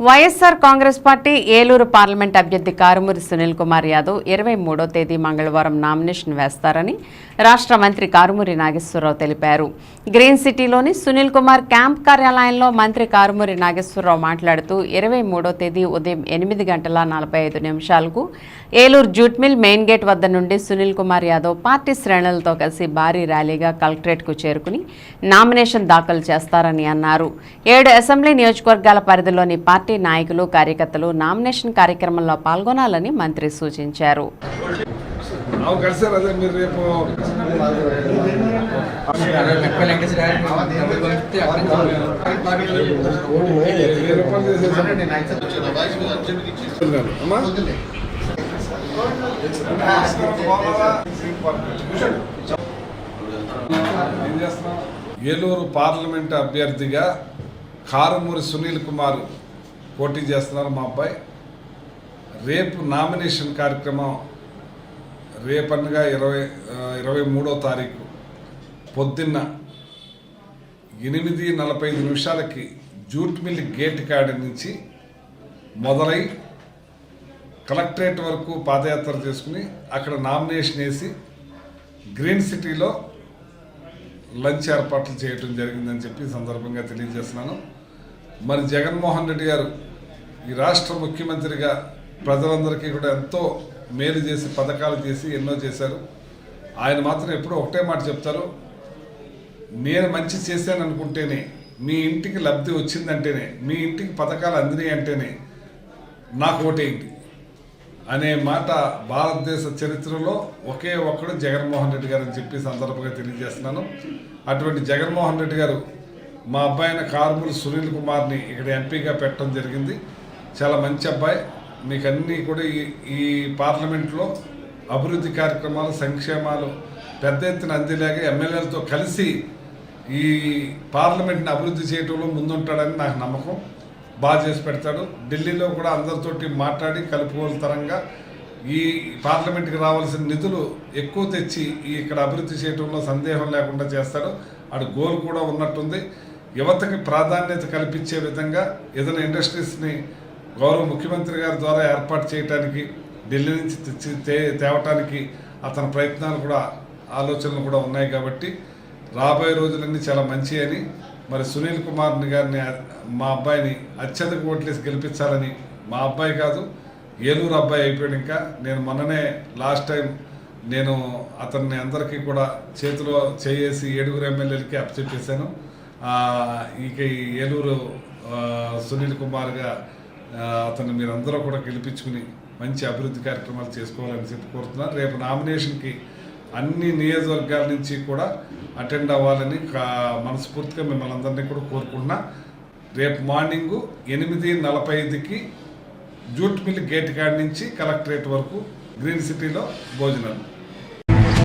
YSR Congress party Eluru parliament అభ్యర్థి కారుమూరి సునీల్ కుమార్ యాదవ్ ఇరవై మూడో తేదీ మంగళవారం నామినేషన్ వేస్తారని రాష్ట్ర మంత్రి కారుమూరి నాగేశ్వరరావు తెలిపారు. గ్రీన్ సిటీలోని సునీల్ కుమార్ క్యాంప్ కార్యాలయంలో మంత్రి కారుమూరి నాగేశ్వరరావు మాట్లాడుతూ ఇరవై మూడో తేదీ ఉదయం ఎనిమిది గంటల నలభై ఐదు నిమిషాలకు Eluru jute mill main gate వద్ద నుండి సునీల్ కుమార్ యాదవ్ పార్టీ శ్రేణులతో కలిసి భారీ ర్యాలీగా కలెక్టరేట్కు చేరుకుని నామినేషన్ దాఖలు చేస్తారని అన్నారు. ఏడు అసెంబ్లీ నియోజకవర్గాల పరిధిలోని పార్టీ పార్టీ నాయకులు కార్యకర్తలు నామినేషన్ కార్యక్రమంలో పాల్గొనాలని మంత్రి సూచించారు ఏలూరు పార్లమెంట్ అభ్యర్థిగా కారుమూరి సునీల్ కుమార్ పోటీ చేస్తున్నారు మా అబ్బాయి. రేపు నామినేషన్ కార్యక్రమం రేపనగా ఇరవై ఇరవై మూడో తారీఖు పొద్దున్న ఎనిమిది నలభై ఐదు నిమిషాలకి జూట్ మిల్ గేట్ కాడ నుంచి మొదలై కలెక్టరేట్ వరకు పాదయాత్ర చేసుకుని అక్కడ నామినేషన్ వేసి గ్రీన్ సిటీలో లంచ్ ఏర్పాట్లు చేయటం జరిగిందని చెప్పి సందర్భంగా తెలియజేస్తున్నాను. మరి జగన్మోహన్ రెడ్డి గారు ఈ రాష్ట్ర ముఖ్యమంత్రిగా ప్రజలందరికీ కూడా ఎంతో మేలు చేసి పథకాలు చేసి ఎన్నో చేశారు. ఆయన మాత్రం ఎప్పుడూ ఒకటే మాట చెప్తారు. నేను మంచి చేశాను అనుకుంటేనే మీ ఇంటికి లబ్ధి వచ్చిందంటేనే మీ ఇంటికి పథకాలు అందినాయి అంటేనే నాకు ఓటేయండి అనే మాట భారతదేశ చరిత్రలో ఒకే ఒక్కడు జగన్మోహన్ రెడ్డి గారు అని చెప్పి సందర్భంగా తెలియజేస్తున్నాను. అటువంటి జగన్మోహన్ రెడ్డి గారు మా అబ్బాయిన కార్మూరి సునీల్ కుమార్ని ఇక్కడ ఎంపీగా పెట్టడం జరిగింది. చాలా మంచి అబ్బాయి. మీకు అన్నీ కూడా ఈ ఈ పార్లమెంట్లో అభివృద్ధి కార్యక్రమాలు సంక్షేమాలు పెద్ద ఎత్తున అందేలాగా ఎమ్మెల్యేలతో కలిసి ఈ పార్లమెంట్ని అభివృద్ధి చేయడంలో ముందుంటాడని నాకు నమ్మకం. బాగా చేసి పెడతాడు. ఢిల్లీలో కూడా అందరితోటి మాట్లాడి కలుపుకోలుతరంగా ఈ పార్లమెంట్కి రావాల్సిన నిధులు ఎక్కువ తెచ్చి ఇక్కడ అభివృద్ధి చేయడంలో సందేహం లేకుండా చేస్తాడు. ఆడు గోల్ కూడా ఉన్నట్టుంది. యువతకి ప్రాధాన్యత కల్పించే విధంగా ఏదైనా ఇండస్ట్రీస్ని గౌరవ ముఖ్యమంత్రి గారి ద్వారా ఏర్పాటు చేయడానికి ఢిల్లీ నుంచి తెచ్చి తేవటానికి అతని ప్రయత్నాలు కూడా ఆలోచనలు కూడా ఉన్నాయి కాబట్టి రాబోయే రోజులన్నీ చాలా మంచి అని మరి సునీల్ కుమార్ని గారిని మా అబ్బాయిని అత్యధిక ఓట్లేసి గెలిపించాలని మా అబ్బాయి కాదు ఏలూరు అబ్బాయి అయిపోయాడు ఇంకా. నేను మొన్ననే లాస్ట్ టైం నేను అతన్ని అందరికీ కూడా చేతిలో చేసి ఏడుగురు ఎమ్మెల్యేలకి అప్పచెప్పేశాను. ఇక ఈ ఏలూరు సునీల్ కుమార్గా అతను మీరందరూ కూడా గెలిపించుకుని మంచి అభివృద్ధి కార్యక్రమాలు చేసుకోవాలని చెప్పి కోరుతున్నాను. రేపు నామినేషన్కి అన్ని నియోజకవర్గాల నుంచి కూడా అటెండ్ అవ్వాలని కా- మనస్ఫూర్తిగా మిమ్మల్ని అందరినీ కూడా కోరుకుంటున్నా. రేపు మార్నింగు ఎనిమిది నలభై ఐదుకి జూట్ మిల్ గేట్ కాడ నుంచి కలెక్టరేట్ వరకు గ్రీన్ సిటీలో భోజనాలు.